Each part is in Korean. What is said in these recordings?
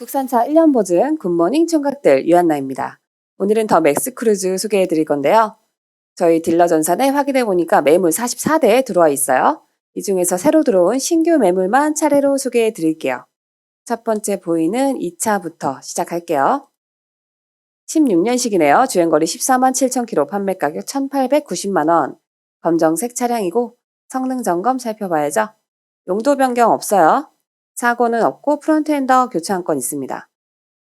국산차 1년 보증 굿모닝 총각들 유한나입니다. 오늘은 더 맥스 크루즈 소개해 드릴 건데요. 저희 딜러 전산에 확인해 보니까 매물 44대에 들어와 있어요. 이 중에서 새로 들어온 신규 매물만 차례로 소개해 드릴게요. 첫 번째 보이는 2차부터 시작할게요. 16년식이네요. 주행거리 14만 7천 킬로, 판매 가격 1,890만 원. 검정색 차량이고 성능 점검 살펴봐야죠. 용도 변경 없어요. 사고는 없고 프론트 엔더 교체 한 건 있습니다.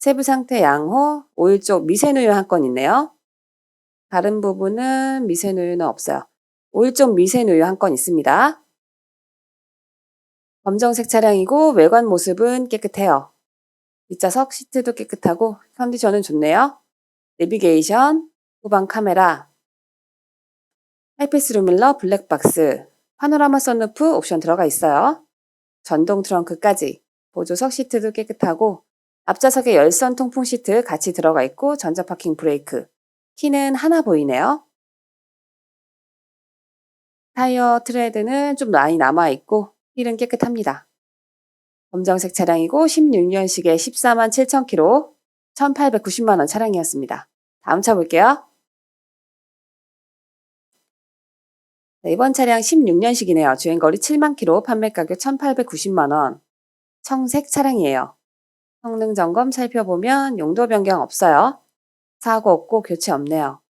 세부 상태 양호, 오일 쪽 미세누유 한 건 있네요. 다른 부분은 미세누유는 없어요. 오일 쪽 미세누유 한 건 있습니다. 검정색 차량이고 외관 모습은 깨끗해요. 뒷좌석 시트도 깨끗하고 컨디션은 좋네요. 내비게이션, 후방 카메라, 하이패스 루밀러 블랙박스, 파노라마 선루프 옵션 들어가 있어요. 전동 트렁크까지, 보조석 시트도 깨끗하고 앞좌석에 열선 통풍 시트 같이 들어가 있고 전자 파킹 브레이크, 키는 하나 보이네요. 타이어 트레드는 좀 많이 남아 있고 휠은 깨끗합니다. 검정색 차량이고 16년식에 14만 7천 킬로, 1,890만 원 차량이었습니다. 다음 차 볼게요. 네, 이번 차량 16년식이네요. 주행거리 7만 킬로, 판매 가격 1,890만 원. 청색 차량이에요. 성능 점검 살펴보면 용도 변경 없어요. 사고 없고 교체 없네요.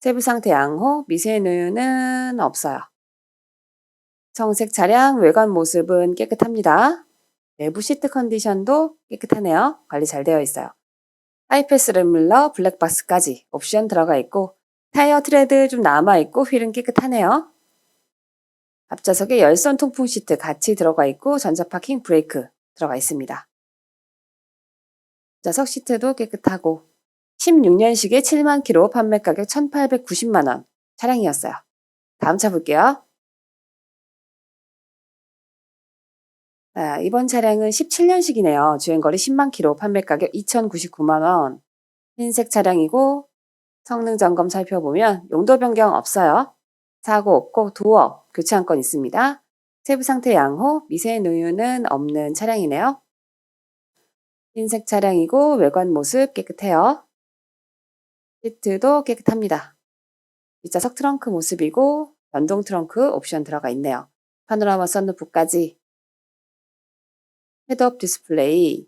세부 상태 양호, 미세누유는 없어요. 청색 차량 외관 모습은 깨끗합니다. 내부 시트 컨디션도 깨끗하네요. 관리 잘 되어 있어요. 하이패스 램물러 블랙박스까지 옵션 들어가 있고 타이어 트레드 좀 남아 있고 휠은 깨끗하네요. 앞좌석에 열선 통풍 시트 같이 들어가 있고 전자 파킹 브레이크 들어가 있습니다. 좌석 시트도 깨끗하고 16년식에 7만 킬로 판매 가격 1,890만 원 차량이었어요. 다음 차 볼게요. 아, 이번 차량은 17년식이네요. 주행거리 10만 킬로, 판매 가격 2,099만 원. 흰색 차량이고 성능 점검 살펴보면 용도 변경 없어요. 사고 없고 도어 교체 한건 있습니다. 세부 상태 양호, 미세 누유는 없는 차량이네요. 흰색 차량이고 외관 모습 깨끗해요. 시트도 깨끗합니다. 뒷좌석 트렁크 모습이고 전동 트렁크 옵션 들어가 있네요. 파노라마 선루프까지 헤드업 디스플레이,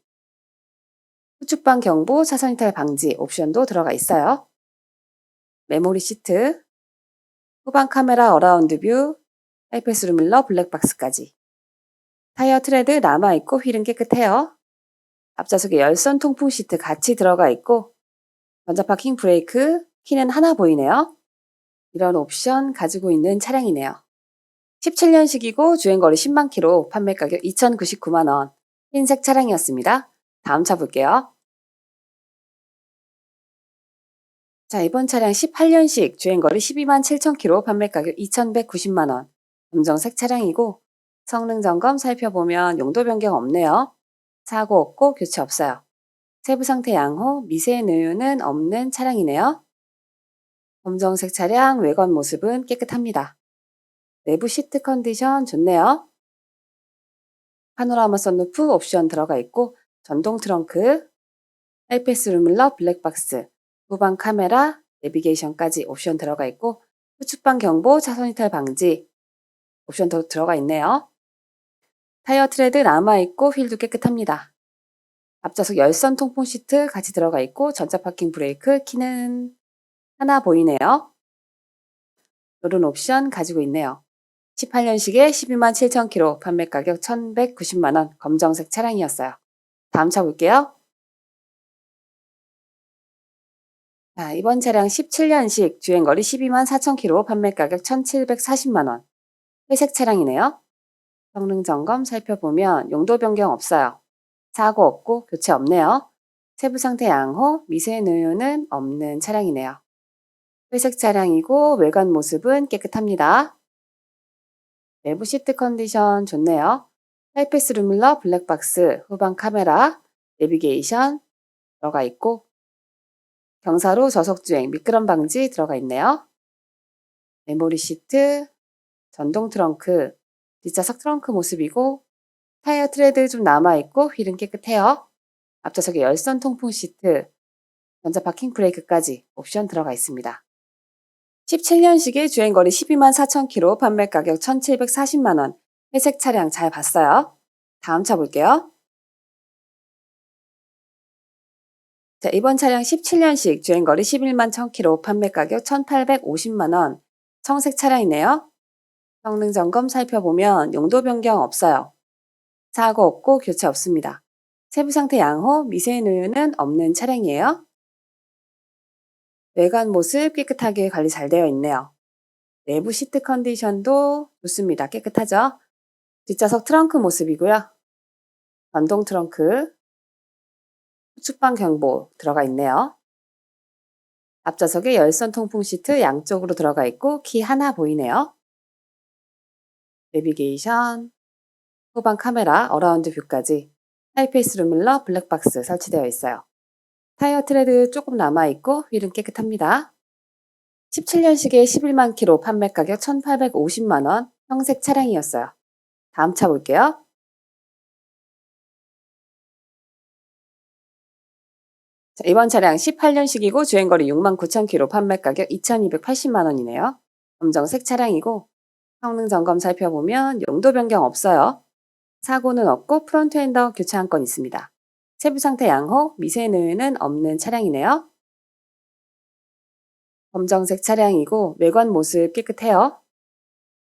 후측방 경보, 차선 이탈 방지 옵션도 들어가 있어요. 메모리 시트, 후방 카메라 어라운드 뷰, 하이패스 루밀러 블랙박스까지. 타이어 트레드 남아있고 휠은 깨끗해요. 앞좌석에 열선 통풍 시트 같이 들어가 있고 전자 파킹 브레이크, 키는 하나 보이네요. 이런 옵션 가지고 있는 차량이네요. 17년식이고 주행거리 10만 킬로, 판매 가격 2,099만 원. 흰색 차량이었습니다. 다음 차 볼게요. 자, 이번 차량 18년식 주행거리 12만 7천 킬로, 판매 가격 2,190만 원. 검정색 차량이고 성능 점검 살펴보면 용도 변경 없네요. 사고 없고 교체 없어요. 세부 상태 양호, 미세 누유는 없는 차량이네요. 검정색 차량 외관 모습은 깨끗합니다. 내부 시트 컨디션 좋네요. 파노라마 선루프 옵션 들어가 있고 전동 트렁크, 하이패스 루밀러 블랙박스, 후방 카메라, 내비게이션까지 옵션 들어가 있고 후측방 경보, 차선 이탈 방지 옵션도 들어가 있네요. 타이어 트레드 남아있고 휠도 깨끗합니다. 앞좌석 열선 통풍 시트 같이 들어가 있고 전자 파킹 브레이크 키는 하나 보이네요. 이런 옵션 가지고 있네요. 18년식에 12만 7천 킬로, 판매 가격 1,190만 원, 검정색 차량이었어요. 다음 차 볼게요. 자, 이번 차량 17년식, 주행거리 12만 4천 킬로, 판매 가격 1,740만 원. 회색 차량이네요. 성능 점검 살펴보면 용도 변경 없어요. 사고 없고 교체 없네요. 세부 상태 양호, 미세 누유는 없는 차량이네요. 회색 차량이고 외관 모습은 깨끗합니다. 내부 시트 컨디션 좋네요. 하이패스 루밀러 블랙박스, 후방 카메라, 내비게이션 들어가 있고 경사로 저속주행, 미끄럼 방지 들어가 있네요. 메모리 시트, 전동 트렁크, 뒷좌석 트렁크 모습이고 타이어 트레드 좀 남아있고 휠은 깨끗해요. 앞좌석에 열선 통풍 시트, 전자 파킹 브레이크까지 옵션 들어가 있습니다. 17년식의 주행거리 12만 4천 킬로, 판매 가격 1,740만 원. 회색 차량 잘 봤어요. 다음 차 볼게요. 자, 이번 차량 17년식 주행거리 11만 1000km 판매 가격 1850만원 청색 차량이네요. 성능 점검 살펴보면 용도 변경 없어요. 사고 없고 교체 없습니다. 세부 상태 양호, 미세 누유는 없는 차량이에요. 외관 모습 깨끗하게 관리 잘 되어 있네요. 내부 시트 컨디션도 좋습니다. 깨끗하죠? 뒷좌석 트렁크 모습이고요. 전동 트렁크, 후측방 경보 들어가 있네요. 앞좌석에 열선 통풍 시트 양쪽으로 들어가 있고 키 하나 보이네요. 내비게이션, 후방 카메라, 어라운드 뷰까지 하이페이스 루밀러 블랙박스 설치되어 있어요. 타이어 트레드 조금 남아있고 휠은 깨끗합니다. 17년식의 11만 킬로 판매 가격 1,850만원 형색 차량이었어요. 다음 차 볼게요. 자, 이번 차량 18년식이고 주행거리 6만 9천 킬로 판매 가격 2,280만 원이네요. 검정색 차량이고 성능 점검 살펴보면 용도 변경 없어요. 사고는 없고 프론트 핸더 교체 한 건 있습니다. 세부 상태 양호, 미세 누유는 없는 차량이네요. 검정색 차량이고 외관 모습 깨끗해요.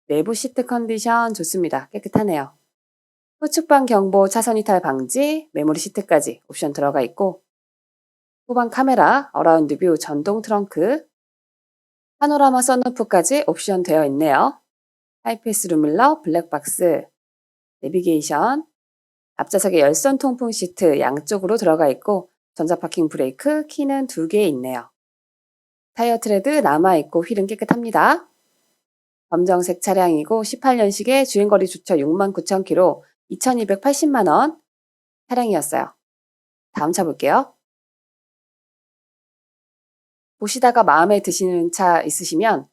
내부 시트 컨디션 좋습니다. 깨끗하네요. 후측방 경보 차선 이탈 방지, 메모리 시트까지 옵션 들어가 있고 후방 카메라, 어라운드 뷰, 전동 트렁크, 파노라마 선루프까지 옵션 되어 있네요. 하이패스 루밀러, 블랙박스, 내비게이션, 앞좌석에 열선 통풍 시트 양쪽으로 들어가 있고 전자 파킹 브레이크 키는 두 개 있네요. 타이어 트레드 남아있고 휠은 깨끗합니다. 검정색 차량이고 18년식의 주행거리 주차 69,000km, 2,280만원 차량이었어요. 다음 차 볼게요. 보시다가 마음에 드시는 차 있으시면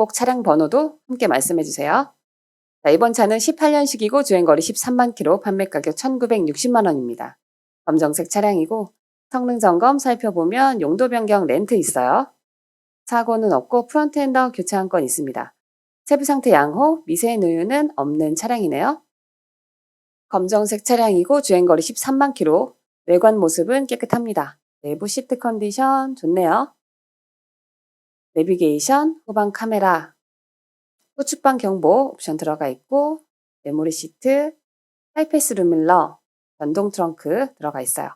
꼭 차량 번호도 함께 말씀해 주세요. 자, 이번 차는 18년식이고 주행거리 13만 킬로, 판매 가격 1,960만 원입니다. 검정색 차량이고 성능 점검 살펴보면 용도 변경 렌트 있어요. 사고는 없고 프론트 핸더 교체 한 건 있습니다. 세부 상태 양호, 미세 누유는 없는 차량이네요. 검정색 차량이고 주행거리 13만 킬로, 외관 모습은 깨끗합니다. 내부 시트 컨디션 좋네요. 내비게이션, 후방 카메라, 후측방 경보 옵션 들어가 있고 메모리 시트, 하이패스 루밀러, 전동 트렁크 들어가 있어요.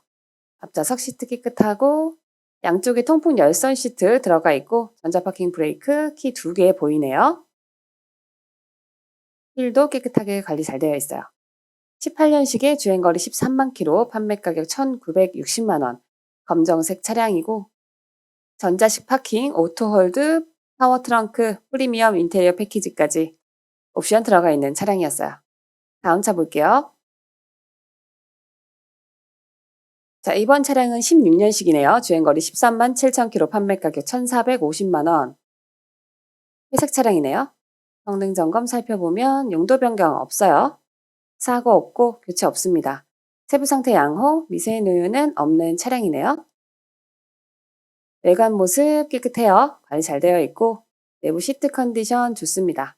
앞좌석 시트 깨끗하고 양쪽에 통풍 열선 시트 들어가 있고 전자 파킹 브레이크 키 두 개 보이네요. 휠도 깨끗하게 관리 잘 되어 있어요. 18년식의 주행거리 13만 킬로, 판매 가격 1,960만 원, 검정색 차량이고 전자식 파킹, 오토홀드, 파워 트렁크, 프리미엄 인테리어 패키지까지 옵션 들어가 있는 차량이었어요. 다음 차 볼게요. 자, 이번 차량은 16년식이네요. 주행거리 13만 7천 킬로, 판매 가격 1,450만 원. 회색 차량이네요. 성능 점검 살펴보면 용도 변경 없어요. 사고 없고 교체 없습니다. 세부 상태 양호, 미세 누유는 없는 차량이네요. 외관 모습 깨끗해요. 관리 잘 되어 있고 내부 시트 컨디션 좋습니다.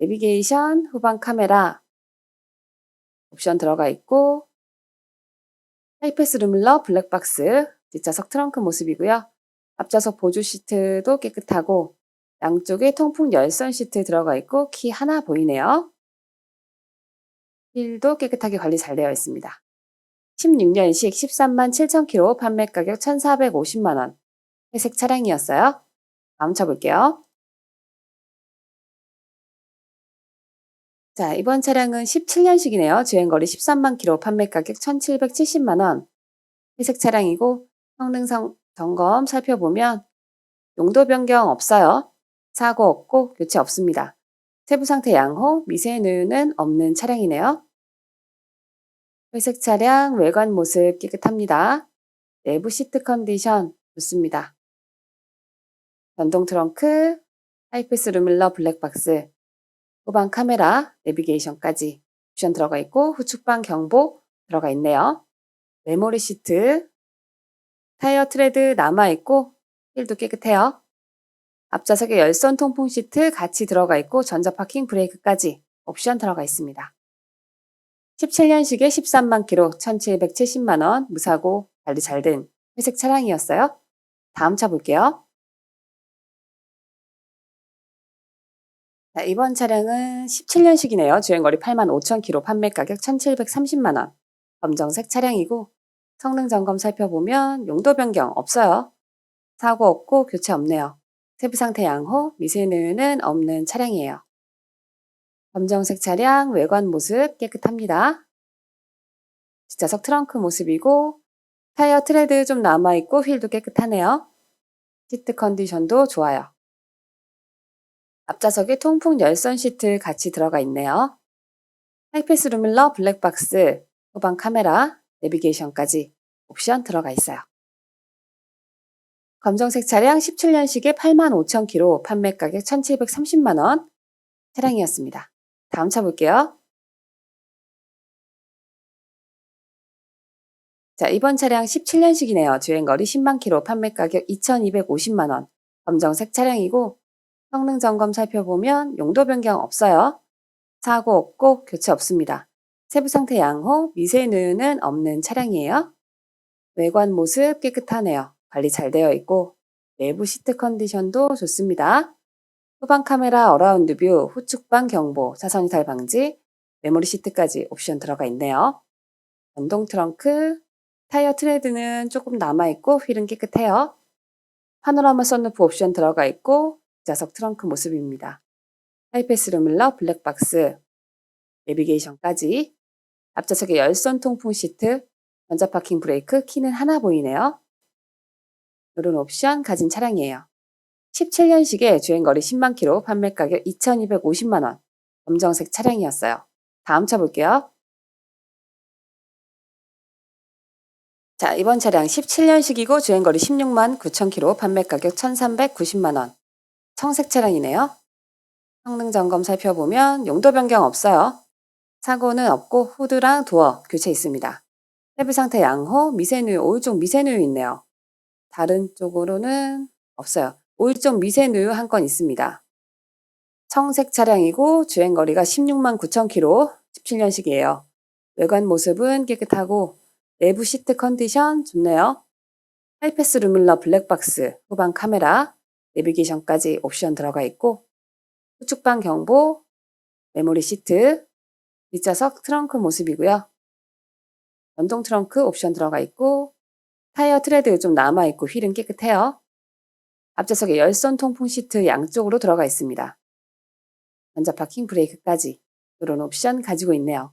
내비게이션, 후방 카메라 옵션 들어가 있고 하이패스 루밀러 블랙박스 뒷좌석 트렁크 모습이고요. 앞좌석 보조 시트도 깨끗하고 양쪽에 통풍 열선 시트 들어가 있고 키 하나 보이네요. 휠도 깨끗하게 관리 잘 되어 있습니다. 16년식 13만 7천 킬로 판매 가격 1,450만 원. 회색 차량이었어요. 다음 차 볼게요. 자, 이번 차량은 17년식이네요. 주행거리 13만 킬로 판매 가격 1,770만 원. 회색 차량이고 성능 점검 살펴보면 용도 변경 없어요. 사고 없고 교체 없습니다. 세부 상태 양호, 미세 누유는 없는 차량이네요. 회색 차량 외관 모습 깨끗합니다. 내부 시트 컨디션 좋습니다. 전동 트렁크, 하이패스 루밀러 블랙박스, 후방 카메라, 내비게이션까지 옵션 들어가 있고 후측방 경보 들어가 있네요. 메모리 시트, 타이어 트레드 남아있고 휠도 깨끗해요. 앞좌석에 열선 통풍 시트 같이 들어가 있고 전자 파킹 브레이크까지 옵션 들어가 있습니다. 17년식에 13만 킬로 1770만 원 무사고 관리 잘 된 회색 차량이었어요. 다음 차 볼게요. 자, 이번 차량은 17년식이네요. 주행거리 8만 5천 킬로 판매 가격 1730만 원. 검정색 차량이고 성능 점검 살펴보면 용도 변경 없어요. 사고 없고 교체 없네요. 세부 상태 양호, 미세누유는 없는 차량이에요. 검정색 차량 외관 모습 깨끗합니다. 뒷좌석 트렁크 모습이고 타이어 트레드 좀 남아있고 휠도 깨끗하네요. 시트 컨디션도 좋아요. 앞좌석에 통풍 열선 시트 같이 들어가 있네요. 하이패스 루밀러 블랙박스, 후방 카메라, 내비게이션까지 옵션 들어가 있어요. 검정색 차량 17년식에 8만 5천 킬로 판매 가격 1,730만 원 차량이었습니다. 다음 차 볼게요. 자, 이번 차량 17년식이네요. 주행거리 10만 킬로 판매 가격 2,250만 원. 검정색 차량이고 성능 점검 살펴보면 용도 변경 없어요. 사고 없고 교체 없습니다. 세부 상태 양호, 미세 누유는 없는 차량이에요. 외관 모습 깨끗하네요. 관리 잘 되어 있고 내부 시트 컨디션도 좋습니다. 후방 카메라 어라운드 뷰, 후측방 경보, 차선 이탈 방지, 메모리 시트까지 옵션 들어가 있네요. 전동 트렁크, 타이어 트레드는 조금 남아있고 휠은 깨끗해요. 파노라마 썬루프 옵션 들어가 있고 좌석 트렁크 모습입니다. 하이패스 루밀러 블랙박스, 내비게이션까지 앞좌석에 열선 통풍 시트, 전자 파킹 브레이크 키는 하나 보이네요. 이런 옵션 가진 차량이에요. 17년식에 주행거리 10만 킬로 판매 가격 2,250만 원. 검정색 차량이었어요. 다음 차 볼게요. 자, 이번 차량 17년식이고 주행거리 16만 9천 킬로 판매 가격 1,390만 원. 청색 차량이네요. 성능 점검 살펴보면 용도 변경 없어요. 사고는 없고 후드랑 도어 교체 있습니다. 세부 상태 양호, 미세누유, 오일종 미세누유 있네요. 다른 쪽으로는 없어요. 오일종 미세누유 한 건 있습니다. 청색 차량이고 주행거리가 16만 9천 킬로 17년식이에요. 외관 모습은 깨끗하고 내부 시트 컨디션 좋네요. 하이패스 루밀러 블랙박스, 후방 카메라, 내비게이션까지 옵션 들어가 있고 후측방 경보, 메모리 시트, 뒷좌석 트렁크 모습이고요. 전동 트렁크 옵션 들어가 있고 타이어 트레드 좀 남아있고 휠은 깨끗해요. 앞좌석에 열선 통풍 시트 양쪽으로 들어가 있습니다. 전자 파킹 브레이크까지 이런 옵션 가지고 있네요.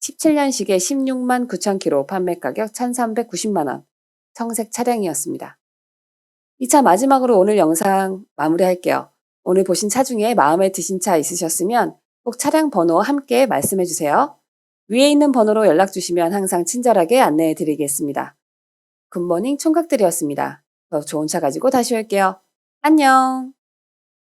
17년식에 16만 9천 킬로 판매 가격 1,390만 원. 청색 차량이었습니다. 이 차 마지막으로 오늘 영상 마무리할게요. 오늘 보신 차 중에 마음에 드신 차 있으셨으면 꼭 차량 번호 함께 말씀해 주세요. 위에 있는 번호로 연락 주시면 항상 친절하게 안내해 드리겠습니다. 굿모닝 총각들이었습니다. 더 좋은 차 가지고 다시 올게요. 안녕!